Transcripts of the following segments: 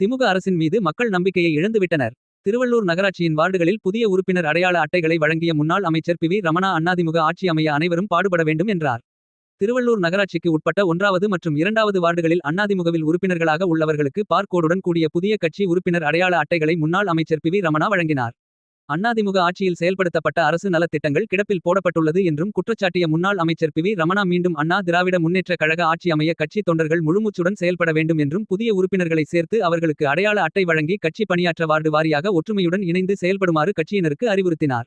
திமுக அரசின் மீது மக்கள் நம்பிக்கையை இழந்துவிட்டனர். திருவள்ளூர் நகராட்சியின் வார்டுகளில் புதிய உறுப்பினர் அடையாள அட்டைகளை வழங்கிய முன்னாள் அமைச்சர் பி வி ரமணா அண்ணாதிமுக ஆட்சி அமைய அனைவரும் பாடுபட வேண்டும் என்றார். திருவள்ளூர் நகராட்சிக்கு உட்பட்ட ஒன்றாவது மற்றும் இரண்டாவது வார்டுகளில் அண்ணாதிமுகவில் உறுப்பினர்களாக உள்ளவர்களுக்கு பார்கோடுடன் கூடிய புதிய கட்சி உறுப்பினர் அடையாள அட்டைகளை முன்னாள் அமைச்சர் பி வி ரமணா வழங்கினார். அண்ணாதிமுக ஆட்சியில் செயல்படுத்தப்பட்ட அரசு நலத்திட்டங்கள் கிடப்பில் போடப்பட்டுள்ளது என்றும் குற்றச்சாட்டிய முன்னாள் அமைச்சர் பி வி ரமணா மீண்டும் அண்ணா திராவிட முன்னேற்ற கழக ஆட்சி அமைய கட்சி தொண்டர்கள் முழுமூச்சுடன் செயல்பட வேண்டும் என்றும் புதிய உறுப்பினர்களை சேர்த்து அவர்களுக்கு அடையாள அட்டை வழங்கி கட்சி பணியாற்ற வார்டு வாரியாக ஒற்றுமையுடன் இணைந்து செயல்படுமாறு கட்சியினருக்கு அறிவுறுத்தினார்.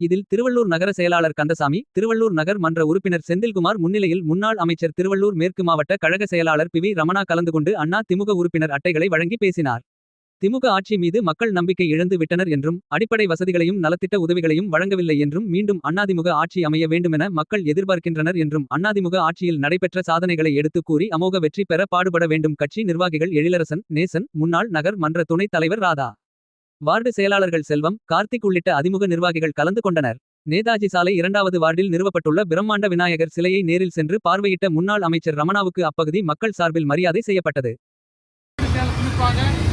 இதில் திருவள்ளூர் நகர செயலாளர் கந்தசாமி திருவள்ளூர் நகர் மன்ற உறுப்பினர் செந்தில்குமார் முன்னிலையில் முன்னாள் அமைச்சர் திருவள்ளூர் மேற்கு மாவட்ட கழக செயலாளர் பி வி ரமணா கலந்து கொண்டு அண்ணா திமுக உறுப்பினர் அட்டைகளை வழங்கி பேசினார். திமுக ஆட்சி மீது மக்கள் நம்பிக்கை இழந்து விட்டனர் என்றும் அடிப்படை வசதிகளையும் நலத்திட்ட உதவிகளையும் வழங்கவில்லை என்றும் மீண்டும் அண்ணாதிமுக ஆட்சி அமைய வேண்டுமென மக்கள் எதிர்பார்க்கின்றனர் என்றும் அண்ணாதிமுக ஆட்சியில் நடைபெற்ற சாதனைகளை எடுத்துக் கூறி அமோக வெற்றி பெற பாடுபட வேண்டும் கட்சி நிர்வாகிகள் எழிலரசன் நேசன் முன்னாள் நகர் மன்ற துணைத் தலைவர் ராதா. வார்டு செயலாளர்கள் செல்வம் கார்த்திக் உள்ளிட்ட அதிமுக நிர்வாகிகள் கலந்து கொண்டனர். நேதாஜி சாலை இரண்டாவது வார்டில் நிறுவப்பட்டுள்ள பிரம்மாண்ட விநாயகர் சிலையை நேரில் சென்று பார்வையிட்ட முன்னாள் அமைச்சர் ரமணாவுக்கு அப்பகுதி மக்கள் சார்பில் மரியாதை செய்யப்பட்டது. குறிப்பாக